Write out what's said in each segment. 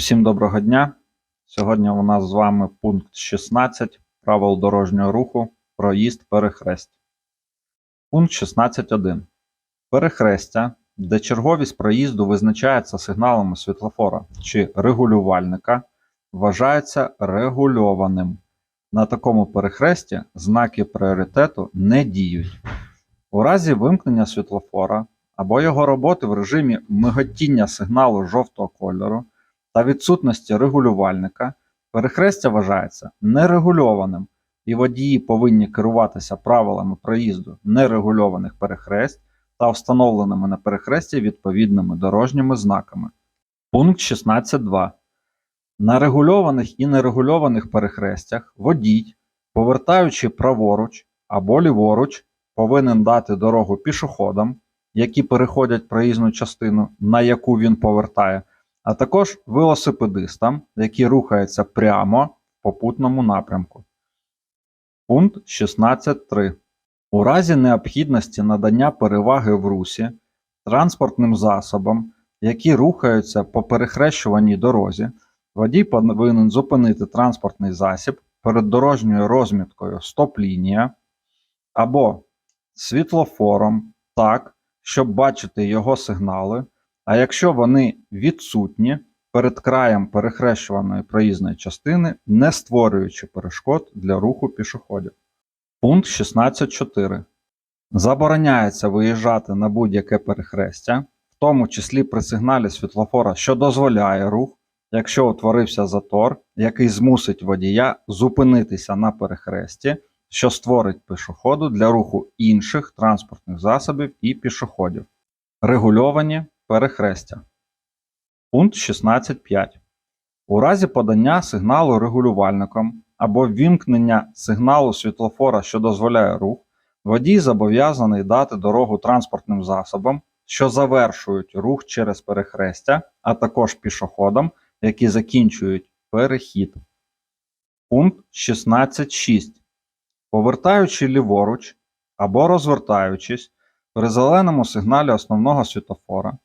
Усім доброго дня. Сьогодні у нас з вами пункт 16 правил дорожнього руху проїзд перехресть. Пункт 16.1. Перехрестя, де черговість проїзду визначається сигналами світлофора чи регулювальника, вважається регульованим. На такому перехресті знаки пріоритету не діють. У разі вимкнення світлофора або його роботи в режимі миготіння сигналу жовтого кольору та відсутності регулювальника, перехрестя вважається нерегульованим, і водії повинні керуватися правилами проїзду нерегульованих перехресть та встановленими на перехресті відповідними дорожніми знаками. Пункт 16.2. На регульованих і нерегульованих перехрестях водій, повертаючи праворуч або ліворуч, повинен дати дорогу пішоходам, які переходять проїзну частину, на яку він повертає, а також велосипедистам, які рухаються прямо в попутному напрямку. Пункт 16.3. У разі необхідності надання переваги в русі транспортним засобам, які рухаються по перехрещуваній дорозі, водій повинен зупинити транспортний засіб перед дорожньою розміткою стоп-лінія або світлофором так, щоб бачити його сигнали, а якщо вони відсутні перед краєм перехрещуваної проїзної частини, не створюючи перешкод для руху пішоходів. Пункт 16.4. Забороняється виїжджати на будь-яке перехрестя, в тому числі при сигналі світлофора, що дозволяє рух, якщо утворився затор, який змусить водія зупинитися на перехресті, що створить пішоходу для руху інших транспортних засобів і пішоходів. Регульовані перехрестя. Пункт 16.5. У разі подання сигналу регулювальником або ввімкнення сигналу світлофора, що дозволяє рух, водій зобов'язаний дати дорогу транспортним засобам, що завершують рух через перехрестя, а також пішоходам, які закінчують перехід. Пункт 16.6. Повертаючи ліворуч або розвертаючись при зеленому сигналі основного світлофора,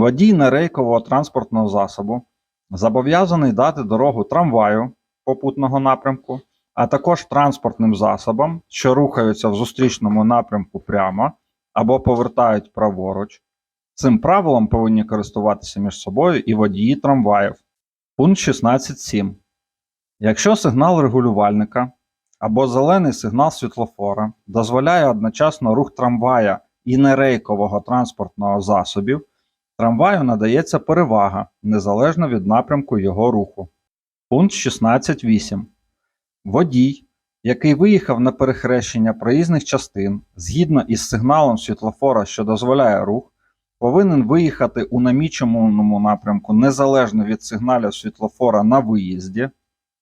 водій нерейкового транспортного засобу зобов'язаний дати дорогу трамваю попутного напрямку, а також транспортним засобам, що рухаються в зустрічному напрямку прямо або повертають праворуч. Цим правилом повинні користуватися між собою і водії трамваїв. Пункт 16.7. Якщо сигнал регулювальника або зелений сигнал світлофора дозволяє одночасно рух трамвая і нерейкового транспортного засобів, трамваю надається перевага незалежно від напрямку його руху. Пункт 16.8. Водій, який виїхав на перехрещення проїзних частин згідно із сигналом світлофора, що дозволяє рух, повинен виїхати у наміченому напрямку незалежно від сигналів світлофора на виїзді.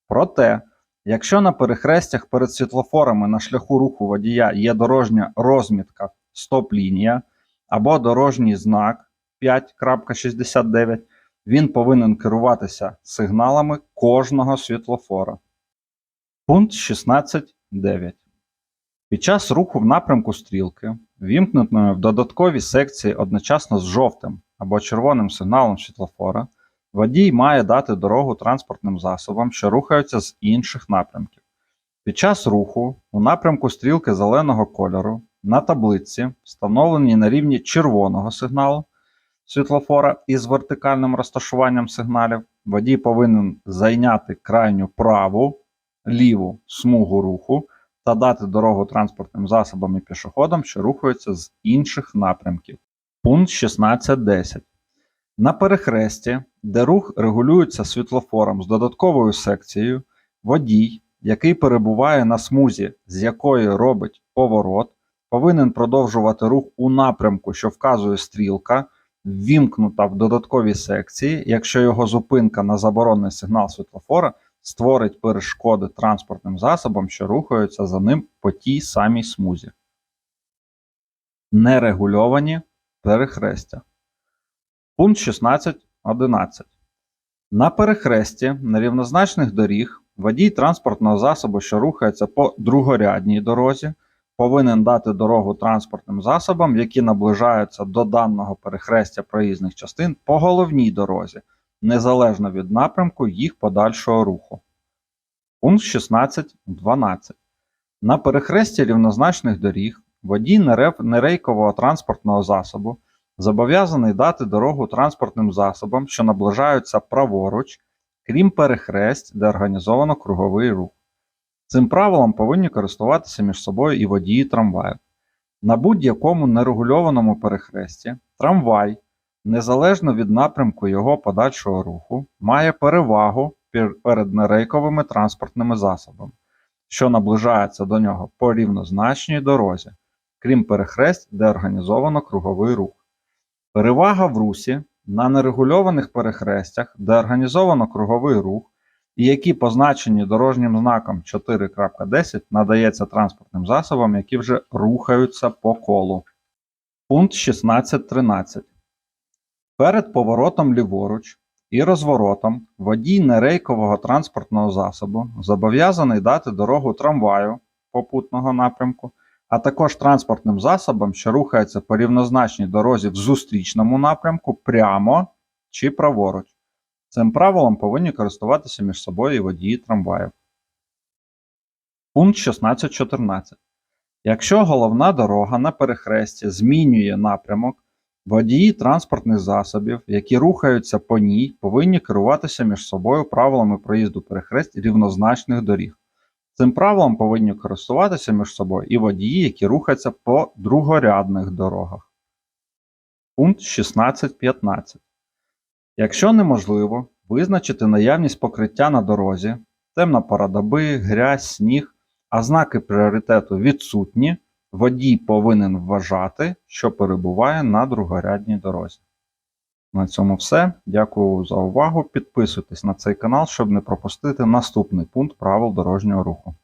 Проте, якщо на перехрестях перед світлофорами на шляху руху водія є дорожня розмітка стоп-лінія або дорожній знак 5.69, він повинен керуватися сигналами кожного світлофора. Пункт 16.9. Під час руху в напрямку стрілки, вімкнутої в додатковій секції одночасно з жовтим або червоним сигналом світлофора, водій має дати дорогу транспортним засобам, що рухаються з інших напрямків. Під час руху у напрямку стрілки зеленого кольору на таблиці, встановленій на рівні червоного сигналу світлофора із вертикальним розташуванням сигналів, водій повинен зайняти крайню праву ліву смугу руху та дати дорогу транспортним засобам і пішоходам, що рухаються з інших напрямків. Пункт 16.10. На перехресті, де рух регулюється світлофором з додатковою секцією, водій, який перебуває на смузі, з якої робить поворот, повинен продовжувати рух у напрямку, що вказує стрілка, ввімкнута в додатковій секції, якщо його зупинка на заборонений сигнал світлофора створить перешкоди транспортним засобам, що рухаються за ним по тій самій смузі. Нерегульовані перехрестя. Пункт 16.11. На перехресті нерівнозначних доріг водій транспортного засобу, що рухається по другорядній дорозі, повинен дати дорогу транспортним засобам, які наближаються до даного перехрестя проїзних частин по головній дорозі, незалежно від напрямку їх подальшого руху. Пункт 16.12. На перехресті рівнозначних доріг водій нерейкового транспортного засобу зобов'язаний дати дорогу транспортним засобам, що наближаються праворуч, крім перехресть, де організовано круговий рух. Цим правилом повинні користуватися між собою і водії трамваїв. На будь-якому нерегульованому перехресті трамвай, незалежно від напрямку його подальшого руху, має перевагу перед нерейковими транспортними засобами, що наближаються до нього по рівнозначній дорозі, крім перехресть, де організовано круговий рух. Перевага в русі на нерегульованих перехрестях, де організовано круговий рух, і які позначені дорожнім знаком 4.10 надається транспортним засобам, які вже рухаються по колу. Пункт 16.13. Перед поворотом ліворуч і розворотом водій нерейкового транспортного засобу зобов'язаний дати дорогу трамваю попутного напрямку, а також транспортним засобам, що рухаються по рівнозначній дорозі в зустрічному напрямку прямо чи праворуч. Цим правилом повинні користуватися між собою і водії трамваїв. Пункт 16.14. Якщо головна дорога на перехресті змінює напрямок, водії транспортних засобів, які рухаються по ній, повинні керуватися між собою правилами проїзду перехресть рівнозначних доріг. Цим правилом повинні користуватися між собою і водії, які рухаються по другорядних дорогах. Пункт 16.15. Якщо неможливо визначити наявність покриття на дорозі, темна пора доби, грязь, сніг, а знаки пріоритету відсутні, водій повинен вважати, що перебуває на другорядній дорозі. На цьому все. Дякую за увагу. Підписуйтесь на цей канал, щоб не пропустити наступний пункт правил дорожнього руху.